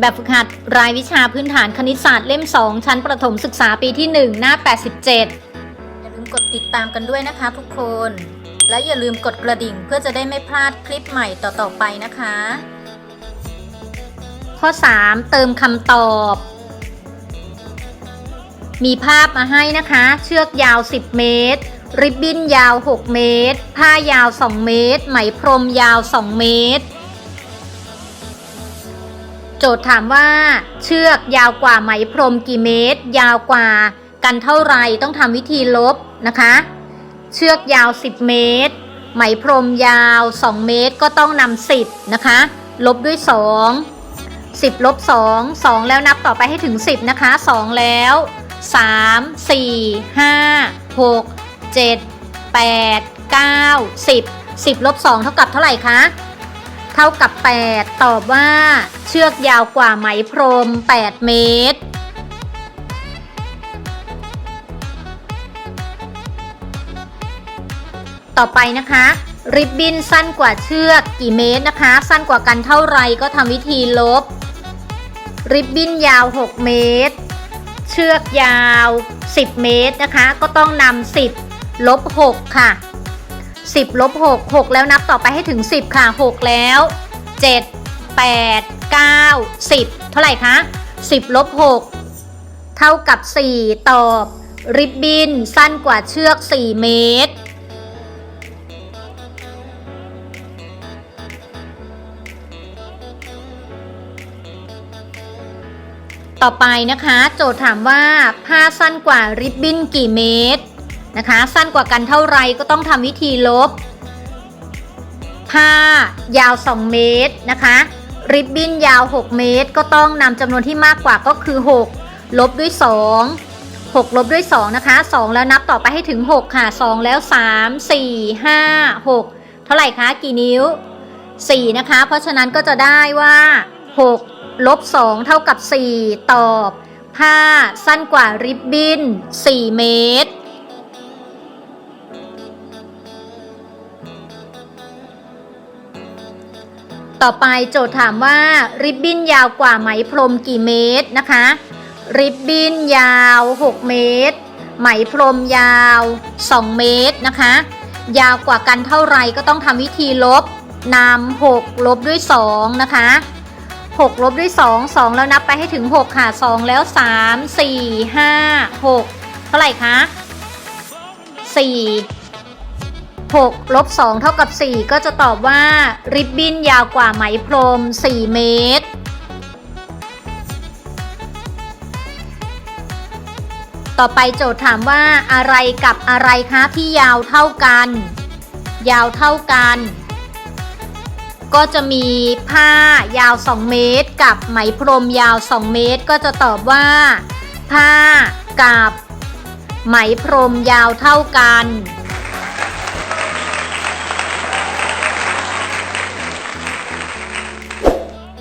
แบบฝึกหัดรายวิชาพื้นฐานคณิตศาสตร์เล่ม 2 ชั้นประถมศึกษาปีที่ 1 หน้า 87 อย่าลืมกดติดตามกันด้วยนะคะทุกคน และอย่าลืมกดกระดิ่งเพื่อจะได้ไม่พลาดคลิปใหม่ต่อๆไปนะคะ ข้อ 3 เติมคำตอบ มีภาพมาให้นะคะ เชือกยาว 10 เมตร ริบบิ้นยาว 6 เมตร ผ้ายาว 2 เมตร ไหมพรมยาว 2 เมตร โจทย์ถามว่า เชือกยาวกว่าไหมพรมกี่เมตร ยาวกว่ากันเท่าไรต้องทำวิธีลบนะคะ เชือกยาว 10 เมตร ไหมพรมยาว 2 เมตรก็ต้องนำ10นะคะ ลบด้วย 2 10ลบ2 2 แล้วนับต่อไปให้ถึง 10 นะคะ 2 แล้ว 3 4 5 6 7 8 9 10 10ลบ2เท่ากับเท่าไหร่คะ เท่ากับ 8 ตอบว่า เชือกยาวกว่าไหมพรม 8 เมตร ต่อไปนะคะ ริบบิ้นสั้นกว่าเชือกกี่เมตรนะคะ สั้นกว่ากันเท่าไรก็ทำวิธีลบ ริบบิ้นยาว 6 เมตร เชือกยาว 10 เมตรนะคะ ก็ต้องนำ10 ลบ 6 ค่ะ 10ลบ6 6 แล้วนับต่อไปให้ถึง 10 ค่ะ 6 แล้ว 7 8 9 10 เท่าไหร่คะ 10ลบ6เท่ากับ 4 ตอบ ริบบิ้นสั้นกว่าเชือก 4 เมตร ต่อไปนะคะ โจทย์ถามว่าผ้าสั้นกว่าริบบิ้นกี่เมตร นะคะ สั้นกว่ากันเท่าไรก็ต้องทำวิธีลบ ผ้ายาว 2 เมตรนะคะ ริบบิ้นยาว 6 เมตร ก็ต้องนำจำนวนที่มากกว่าก็คือ 6 ลบด้วย 2 6 ลบด้วย 2 นะคะ 2 แล้วนับต่อไปให้ถึง 6 ค่ะ 2 แล้ว 3 4 5 6 เท่าไหร่คะ กี่นิ้ว 4 นะคะ เพราะฉะนั้นก็จะได้ว่า 6 ลบ 2 เท่ากับ 4 ตอบ ผ้าสั้นกว่าริบบิ้น 4 เมตร ต่อไปโจทย์ถามว่า ริบบิ้นยาวกว่าไหมพรมกี่เมตรนะคะ ริบบิ้นยาว 6 เมตร ไหมพรมยาว 2 เมตรนะคะ ยาวกว่ากันเท่าไรก็ต้องทำวิธีลบนำ6ลบด้วย 2 นะคะ 6 ลบด้วย 2 2 แล้วนับไปให้ถึง 6 ค่ะ 2 แล้ว 3 4 5 6 เท่าไหร่คะ 4 6ลบ2เท่ากับ 4 ก็จะตอบว่า ริบบิ้นยาวกว่าไหมพรม 4 เมตร ต่อไปโจทย์ถามว่าอะไรกับอะไรคะที่ยาวเท่ากัน ยาวเท่ากัน ก็จะมีผ้ายาว 2 เมตร กับไหมพรมยาว 2 เมตร ก็จะตอบว่า ผ้ากับไหมพรมยาวเท่ากัน